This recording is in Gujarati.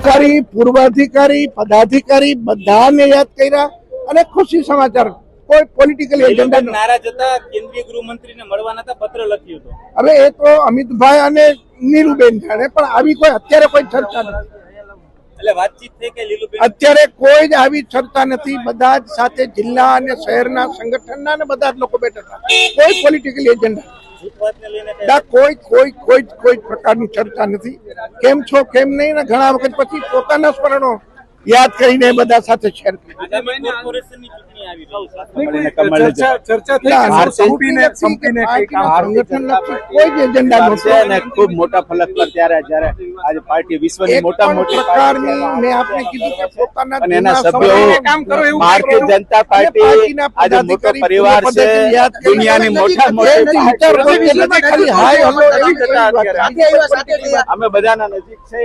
અધિકારી પૂર્વ અધિકારી પદાધિકારી બધાને યાદ કર્યા અને ખુશી સમાચાર કોઈ પોલિટિકલ એજન્ડા નારાજ હતા કેન્દ્રીય ગૃહમંત્રીને મળવાના હતા પત્ર લખ્યું હતું. હવે એ તો અમિતભાઈ અને નીરુબેન જાણે પણ આવી કોઈ અત્યારે કોઈ ચર્ચા નથી. એટલે વાતચીત થઈ કે લીલુબેન? અત્યારે કોઈ જ આવી ચર્ચા નથી. બધા જ સાથે જિલ્લા અને શહેરના સંગઠનના અને બધા જ લોકો બેઠા હતા. કોઈ પોલિટિકલ એજન્ડા કઈ કોઈ કોઈ કોઈ પ્રકારની ચર્ચા નથી. કેમ છો, કેમ નહીં? ઘણા વખત પછી પોતાના સ્મરણો યાદ કરીને બધા સાથે શેર ખૂબ મોટા ફલક પર ત્યારે જ્યારે આજે પાર્ટી વિશ્વની મોટા મોટી મેં આપને કીધું કે પોતાના અને એના સભ્યો ભારતીય જનતા પાર્ટી આજે મોટો પરિવાર છે દુનિયાની મોટા મોટી. અમે બધાના નજીક છે